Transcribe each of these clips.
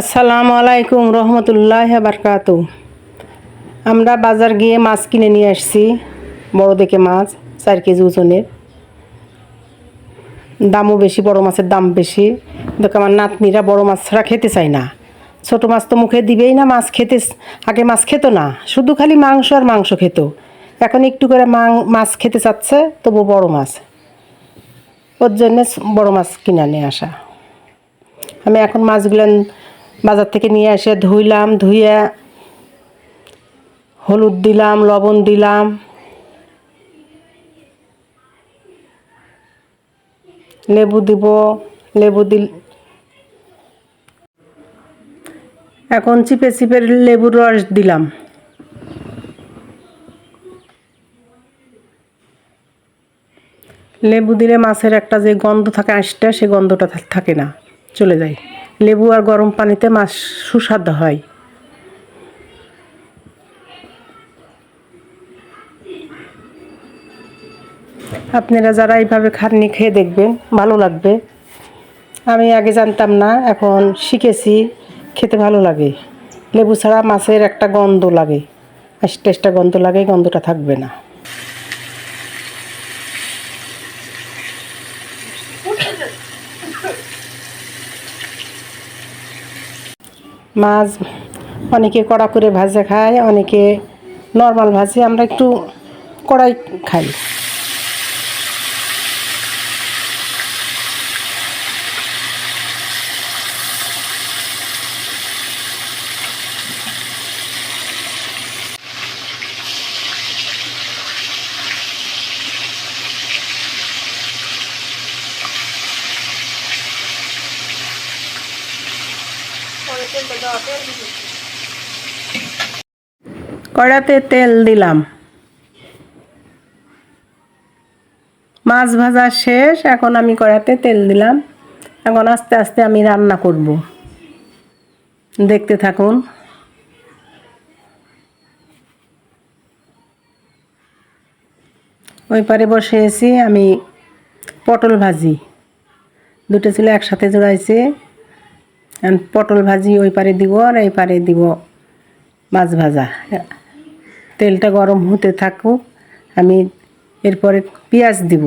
আসসালামু আলাইকুম রহমতুল্লাহ বারকাত। আমরা বাজার গিয়ে মাছ কিনে নিয়ে আসছি, বড় দেখে মাছ, চার কেজি ওজনের। দামও বেশি, বড় মাছের দাম বেশি। দেখো আমার নাতনিরা বড় মাছ ছাড়া খেতে চায় না। ছোটো মাছ তো মুখে দিবেই না, মাছ খেতে আগে মাছ খেত না। শুধু খালি মাংস আর মাংস খেত। এখন একটু করে মাছ খেতে চাচ্ছে তবু বড় মাছ। ওর জন্যে বড় মাছ কিনে নিয়ে আসা। আমি এখন মাছগুলো বাজার থেকে নিয়ে এসে ধুইলাম ধুয়ে হলুদ দিলাম, লবণ দিলাম। লেবু দিব, লেবু দিল এখন চিপে চিপে লেবুর রস দিলাম। লেবু দিলে মাছের একটা যে গন্ধ থাকে, আঁশটা, সে গন্ধটা থাকে না। চলে যায় লেবু আর গরম পানিতে মাছ সুস্বাদু হয়। আপনারা যারা এইভাবে খাটনি খেয়ে দেখবেন, ভালো লাগবে। আমি আগে জানতাম না, এখন শিখেছি, খেতে ভালো লাগে। লেবু ছাড়া মাছের একটা গন্ধ লাগে। আস্তে আস্তে গন্ধ লাগে, গন্ধটা থাকবে না। মাছ অনেকে কড়া করে ভাজা খায় অনেকে নর্মাল ভাজে আমরা একটু কড়াই খাই। কড়াতে তেল দিলাম। মাছ ভাজা শেষ, এখন আমি কড়াতে তেল দিলাম। এখন আস্তে আস্তে আমি রান্না করব। দেখতে থাকুন। ওই পারে বসে বসেছি আমি পটল ভাজি। দুটো ছিল একসাথে জোড়াইছে। পটল ভাজি ওই পারে দিব আর এই পারে দিব মাছ ভাজা। তেলটা গরম হতে থাকুক আমি এরপরে পেঁয়াজ দিব।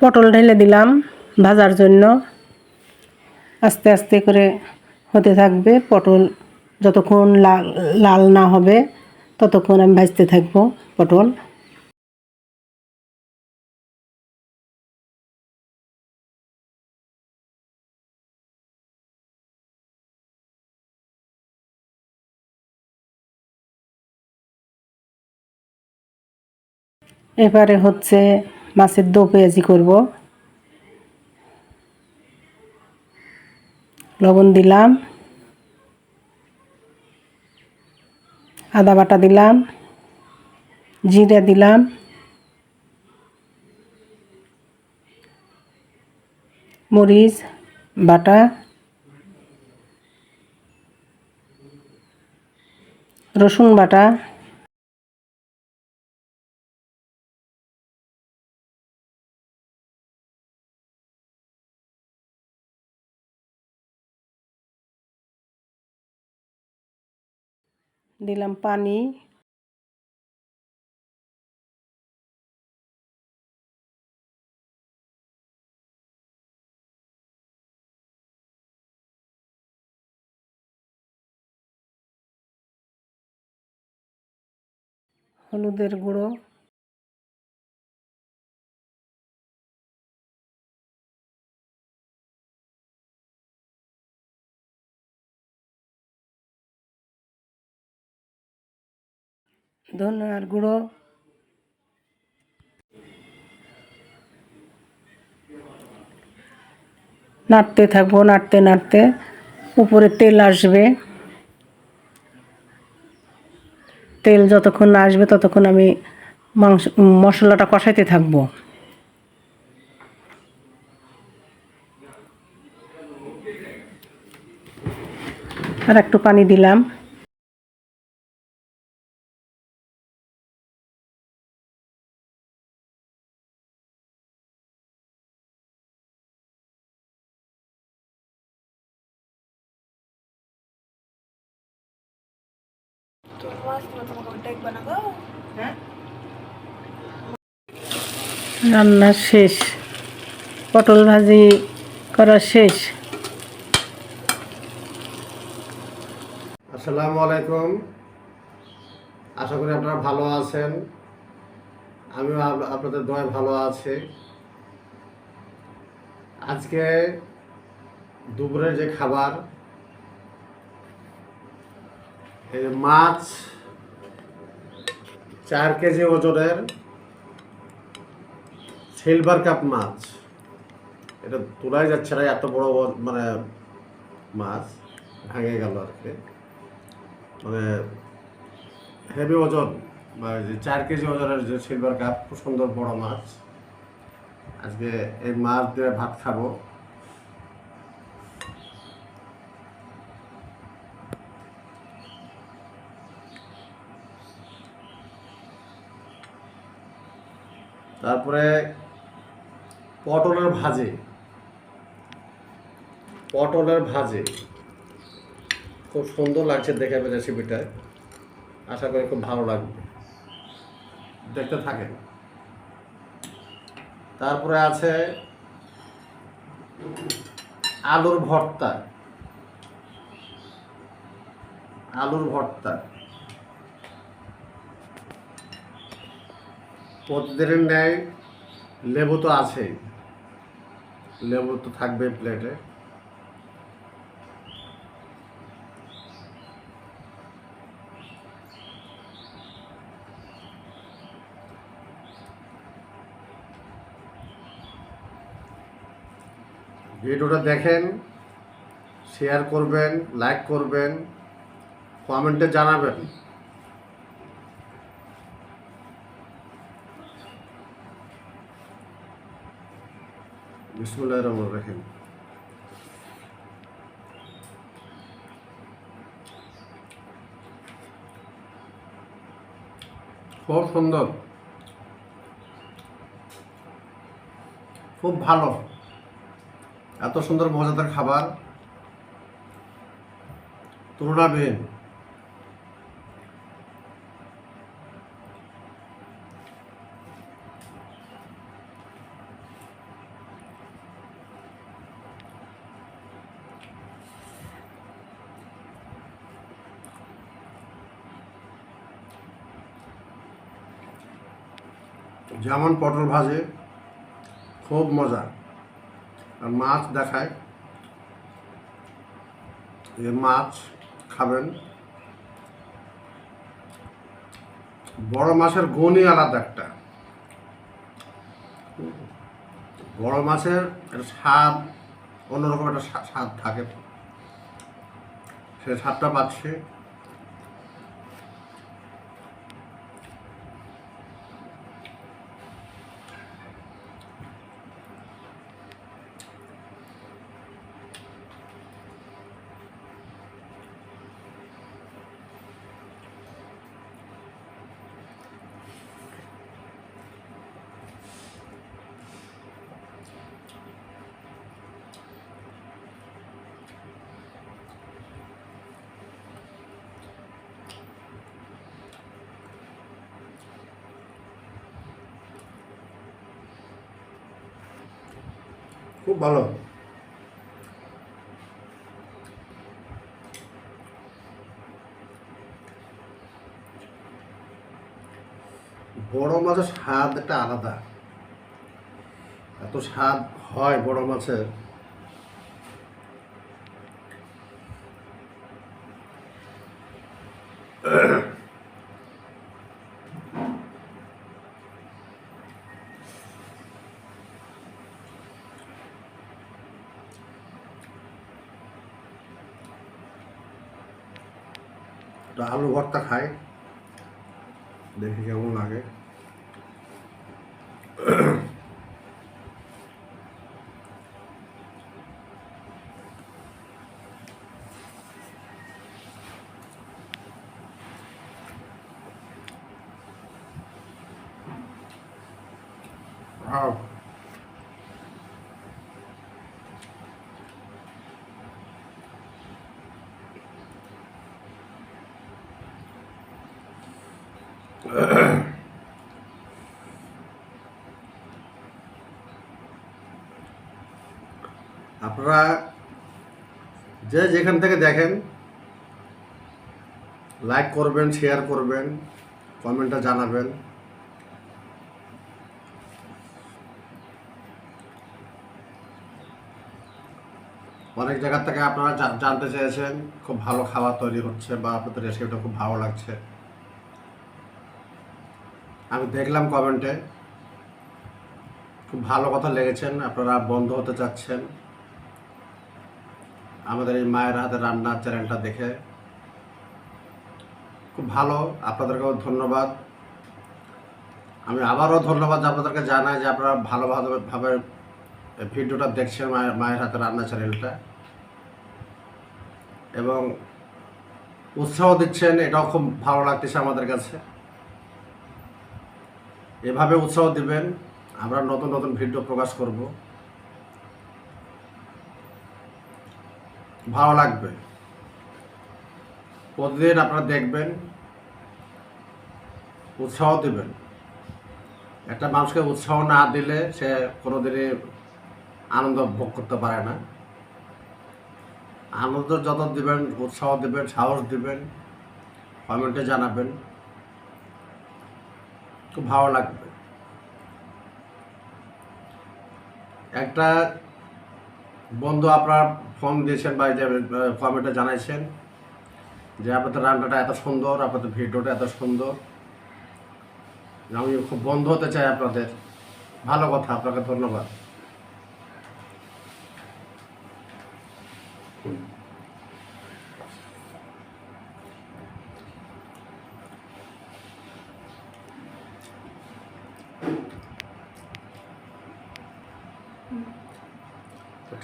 পটল ঢেলে দিলাম ভাজার জন্য। আস্তে আস্তে করে হতে থাকবে পটল। যতক্ষণ লাল লাল না হবে, ততক্ষণ আমি ভাজতে থাকব পটল। এবারে হচ্ছে মাছের দো পেঁয়াজি করব। লবণ দিলাম। আদা বাটা দিলাম। জিরা দিলাম। মরিচ, বাটা। রসুন বাটা। দিলাম পানি। হলুদের গুঁড়ো। ধনিয়ার গুঁড়ো নাড়তে থাকব, নাড়তে নাড়তে। উপরে তেল আসবে। তেল যতক্ষণ না আসবে, ততক্ষণ আমি মাংস, মশলাটা কষাইতে থাকব। আর একটু পানি দিলাম। রান্না শেষ। পটল ভাজি করা শেষ। আসসালামু আলাইকুম। আশা করি আপনারা ভালো আছেন। আমিও আপ- আপনাদের দয় ভালো আছে। আজকে দুপুরের যে খাবার মাছ চার কেজি ওজনের সিলভার কাপ মাছ। এটা তোলাই যাচ্ছে না, এত বড় মানে মাছ। ভেঙে গেল আর কি। মানে হেভি ওজন, বা যে চার কেজি ওজনের যে সিলভার কাপ খুব সুন্দর বড় মাছ। আজকে এই মাছ দিয়ে ভাত খাব। তারপরে পটলের ভাজে। পটলের ভাজে। খুব সুন্দর লাগছে দেখে রেসিপিটা আশা করি খুব ভালো লাগবে। দেখতে থাকেন। তারপরে আছে আলুর ভর্তা। আলুর ভর্তা। প্রতিদিনের ন্যায় লেবু তো আছেই। লেবু তো থাকবে প্লেটে। ভিডিওটা দেখেন শেয়ার করবেন লাইক করবেন কমেন্টে জানাবেন। বিসমুল্লাহ রহমান রাহিম। খুব সুন্দর। খুব ভালো। এত সুন্দর মজাদার খাবার। তুলনাবিহীন। যেমন পটল ভাজে, খুব মজা। আর মাছ দেখায়। এই মাছ খাবেন। বড় মাছের গুণই আলাদা একটা। বড় মাছের একটা স্বাদ, অন্যরকম একটা স্বা- স্বাদ থাকে। সে স্বাদটা পাচ্ছে। খুব ভালো। বড় মাছের স্বাদ একটা আলাদা। এত স্বাদ হয় বড় মাছের। তো আলু ভর্তা খাই দেখি কেমন লাগে Wow. আপনারা যে যেখান থেকে দেখেন লাইক করবেন শেয়ার করবেন কমেন্টটা জানাবেন। অনেক জায়গা থেকে আপনারা জানতে চেয়েছেন, খুব ভালো খাবার তৈরি হচ্ছে বা আপনাদের রেসিপিটা খুব ভালো লাগছে। আমি দেখলাম কমেন্টে খুব ভালো কথা লেগেছেন, আপনারা বন্ধ হতে চাচ্ছেন। আমাদের এই মায়ের হাতে রান্নার চ্যানেলটা দেখে। খুব ভালো, আপনাদেরকেও ধন্যবাদ। আমি আবারও ধন্যবাদ আপনাদেরকে জানাই যে আপনারা ভালো ভালোভাবে ভাবে ভিডিওটা দেখছেন মায়ের মায়ের হাতে রান্না চ্যানেলটা। এবং উৎসাহ দিচ্ছেন, এটাও খুব ভালো লাগতেছে আমাদের কাছে। এভাবে উৎসাহ দিবেন, আমরা নতুন নতুন ভিডিও প্রকাশ করব। ভালো লাগবে। প্রতিদিন আপনারা দেখবেন, উৎসাহ দিবেন। একটা মানুষকে উৎসাহ না দিলে সে কোনোদিনই আনন্দ ভোগ করতে পারে না। আনন্দ যত দিবেন, উৎসাহ দিবেন, সাহস দিবেন, কমেন্টে জানাবেন। খুব ভালো লাগবে। একটা বন্ধু আপনার ফোন দিয়েছেন বা যে কমেন্টে জানাইছেন যে আপনাদের রান্নাটা এত সুন্দর আপনাদের ভিডিওটা এত সুন্দর। আমি খুব বন্ধ হতে চাই আপনাদের। ভালো কথা, আপনাকে ধন্যবাদ।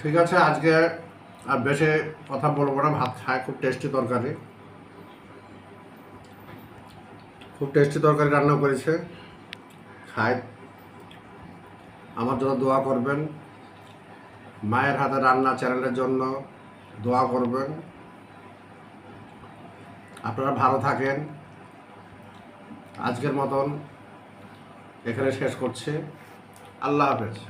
ঠিক আছে, আজকে আর বেশি কথা বলব না, ভাত খায়, খুব টেস্টি তরকারি। খুব টেস্টি তরকারি রান্না করেছে, খায়। আমার জন্য দোয়া করবেন। মায়ের হাতে রান্না চ্যানেলের জন্য দোয়া করবেন। আপনারা ভালো থাকেন। আজকের মতন এখানে শেষ করছি। আল্লাহ হাফেজ।